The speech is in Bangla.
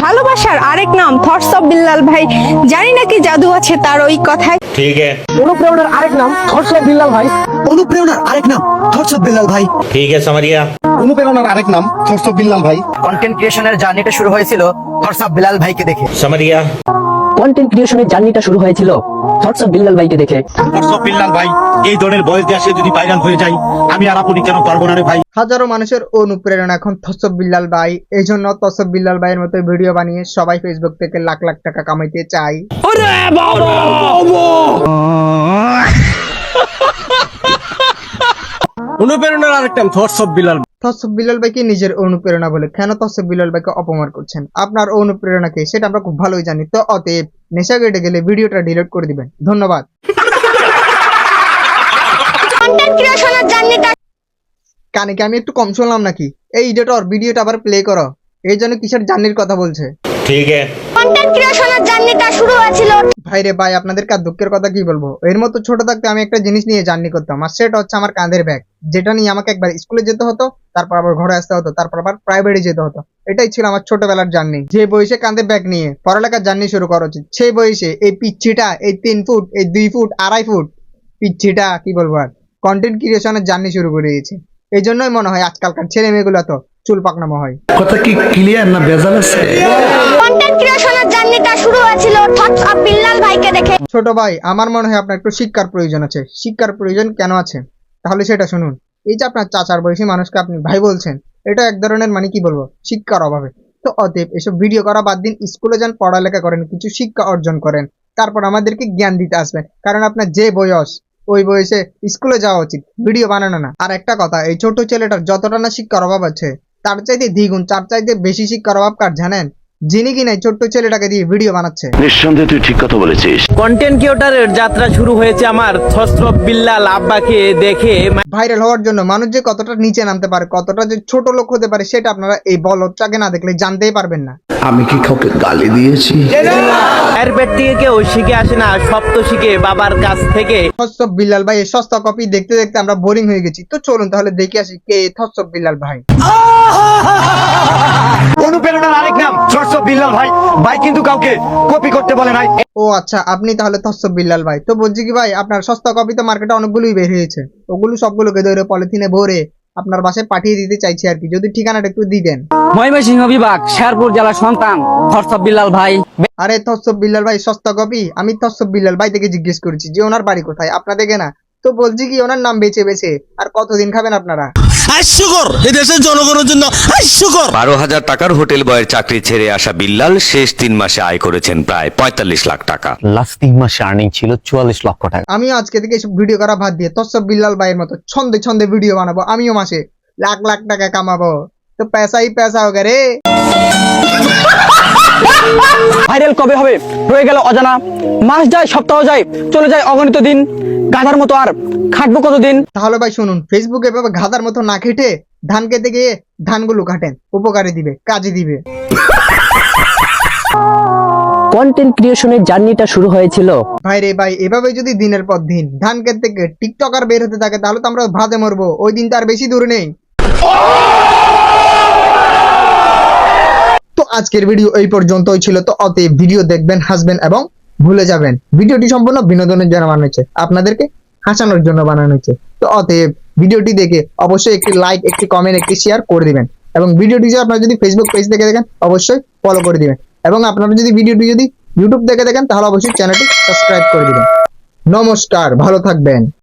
ভালোবাসার আরেক নাম থটস অফ বিল্লাল ভাই। জানি না কি জাদু আছে তার ওই কথায়। ঠিক আছে। অনুপ্রেরণার আরেক নাম থটস অফ বিল্লাল ভাই। অনুপ্রেরণার আরেক নাম থটস অফ বিল্লাল ভাই। ঠিক আছে সামারিয়া। অনুপ্রেরণার আরেক নাম থটস অফ বিল্লাল ভাই। কন্টেন্ট ক্রিয়েশনের জার্নিটা শুরু হয়েছিল থটস অফ বিল্লাল ভাইকে দেখে। সামারিয়া। কন্টেন্ট ক্রিয়েশনের জার্নিটা শুরু হয়েছিল। থটস অফ বিল্লাল ভাইকে দেখে। হোয়াটসঅ্যাপ বিল্লাল ভাই এই ধরনের বয়স দিয়ে আসে যদি ভাইরাল হয়ে যায় আমি আর আপনি কেন পারব না রে ভাই? হাজারো মানুষের অনুপ্রেরণা এখন তসব বিল্লাল ভাই। এই জন্য তসব বিল্লাল ভাইয়ের মতো ভিডিও বানিয়ে সবাই ফেসবুক থেকে লাখ লাখ টাকা কামাইতে চাই অনুপ্রেরণার আরেক নাম থটস অফ বিল্লাল তসব বিলাল ভাইকে নিজের অনুপ্রেরণা বলে কেন তসব বিলাল ভাইকে অপমান করছেন? আপনার অনুপ্রেরণা অনুপ্রেরণাকে সেটা আমরা খুব ভালোই জানি। তো অতএব নেশা কেটে গেলে ভিডিওটা ডিলিট করে দিবেন। ধন্যবাদ। কানে কি আমি একটু কম শুনলাম নাকি? এই এডিটর ভিডিওটা আবার প্লে করো। এই জন্য কিসের জার্নির কথা বলছে? ঠিক ভাই রে ভাই আপনাদের কার দুঃখের কথা কি বলব? এর মতো ছোট থাকতে আমি একটা জিনিস নিয়ে জার্নি করতাম আর সেটা হচ্ছে আমার কাঁধের ব্যাগ যেটা নিয়ে আমাকে একবার স্কুলে যেতে হতো তারপর আবার ঘরে আসতে হতো তারপর আবার প্রাইভেটে যেতে হতো। এটাই ছিল আমার ছোটবেলার জার্নি যে বয়সে কাঁধে ব্যাগ নিয়ে পড়ালেখার জার্নি শুরু করা উচিত সেই বয়সে এই পিচ্ছিটা এই তিন ফুট এই দুই ফুট আড়াই ফুট পিচ্ছিটা কি বলব আর কন্টেন্ট ক্রিয়েশনের জার্নি শুরু করে দিয়েছে। এই জন্যই মনে হয় আজকালকার ছেলে মেয়েগুলো তো চুল পাকনামো হয়। কথা কি ক্লিয়ার না বেজাল আছে? ক্রিয়েশনের জার্নিটা শুরু হয়েছিল বিল্লাল ভাইকে দেখে। ছোট ভাই, আমার মনে হয় আপনার একটু শিক্ষার প্রয়োজন আছে। শিক্ষার প্রয়োজন কেন আছে? তাহলে সেটা শুনুন। এই যে আপনার চাচার বয়সী মানুষকে আপনি ভাই বলছেন, এটা এক ধরনের মানে কি বলব? শিক্ষার অভাবে। তো অতএব এসব ভিডিও করা বাদ দিন, স্কুলে যান, পড়ালেখা করেন, কিছু শিক্ষা অর্জন করেন। তারপর আমাদেরকে জ্ঞান দিতে আসবেন। কারণ আপনার যে বয়স, ওই বয়সে স্কুলে যাওয়া উচিত, ভিডিও বানানো না। আর একটা কথা, এই ছোট ছেলেটার যতটা না শিক্ষার অভাব আছে, তার চাইতে দ্বিগুণ, চার চাইতে বেশি শিক্ষার অভাব কার জানেন? যিনি কিনা ছোট্ট ছেলেটাকে দিয়ে ভিডিও বানাচ্ছে। নিঃসন্দেহে তুই ঠিক কথা বলেছিস। কন্টেন্ট ক্রিয়েটরের যাত্রা শুরু হয়েছে আমার বিল্লাল আব্বাকে দেখে। ভাইরাল হওয়ার জন্য মানুষ যে কতটা নিচে নামতে পারে কতটা যে ছোট লোক হতে পারে সেটা আপনারা এই বলদটাকে না দেখলে জানতেই পারবেন না। আমি কি কাউকে গালি দিয়েছি? এর পেট থেকে কেউ শিখে আসে না সব তো শিখে বাবার কাছ থেকে। বিল্লাল ভাই এই সস্তা কপি দেখতে দেখতে আমরা বোরিং হয়ে গেছি। তো চলুন তাহলে দেখে আসি কে থসব বিল্লাল ভাই। অনুপ্রেরণার আরেক নাম। বিল্লাল ভাই ভাই কিন্তু কাউকে কপি করতে বলে নাই। ও আচ্ছা আপনি তাহলে থসব বিল্লাল ভাই। তো বলছি কি ভাই আপনার সস্তা কপি তো মার্কেটে অনেকগুলোই বের হয়েছে। ওগুলো সবগুলোকে ধরে পলিথিনে ভরে আপনার বাসায় পাঠিয়ে দিতে চাইছি আর কি। যদি ঠিকানাটা একটু দিতেন। ময়মনসিংহ বিভাগ শেরপুর জেলার সন্তান অফ বিল্লাল ভাই। আরে থসব বিল্লাল ভাই সস্তা কপি আমি থসব বিল্লাল ভাই থেকে জিজ্ঞেস করেছি যে ওনার বাড়ি কোথায়? আপনাদেরকে না তো বলছি কি ওনার নাম বেছে বেছে। আর কতদিন খাবেন আপনারা? হাস্যকর এই দেশের জনগণের জন্য হাস্যকর বারো হাজার টাকার হোটেল বয়ের চাকরি ছেড়ে আসা বিল্লাল শেষ তিন মাসে আয় করেছেন প্রায় পঁয়তাল্লিশ লাখ টাকা। লাস্ট তিন মাসে আর্নিং ছিল চুয়াল্লিশ লক্ষ টাকা। আমি আজকে থেকে এসব ভিডিও করা বাদ দিয়ে তসব বিল্লাল ভাইয়ের মতো ছন্দে ছন্দে ভিডিও বানাবো। আমিও মাসে লাখ লাখ টাকা কামাবো। তো পয়সাই পয়সা হোগা রে। ভাইরাল কবে হবে? রয়ে গেল অজানা। মাস যায় সপ্তাহ যায় চলে যায় অগণিত দিন। গাধার মতো আর খাটবো কতদিন? তাহলে ভাই শুনুন ফেসবুকে এভাবে গাধার মতো না খেটে ধান খেতে গিয়ে ধানগুলো কাটেন উপকারে দিবে কাজে দিবে। কন্টেন্ট ক্রিয়েশনের জার্নিটা শুরু হয়েছিল। ভাই রে ভাই এভাবে যদি দিনের পর দিন ধান খেত থেকে টিকটকার বের হতে থাকে তাহলে তো আমরা ভাতে মরবো। ওই দিন তার বেশি দূর নেই তো আজকের ভিডিও এই পর্যন্তই ছিল। তো অতএব ভিডিও দেখবেন, হাসবেন এবং ভুলে যাবেন। ভিডিওটি সম্পূর্ণ বিনোদনের জন্য বানানো হয়েছে। আপনাদেরকে হাসানোর জন্য বানানো হয়েছে। তো অতএব ভিডিওটি দেখে অবশ্যই একটি লাইক একটি কমেন্ট একটি শেয়ার করে দিবেন। এবং ভিডিওটি যদি আপনারা যদি ফেসবুক পেজ থেকে দেখেন অবশ্যই ফলো করে দিবেন। এবং আপনারা যদি ভিডিওটি যদি ইউটিউব থেকে দেখেন তাহলে অবশ্যই চ্যানেলটি সাবস্ক্রাইব করে দিবেন। নমস্কার, ভালো থাকবেন।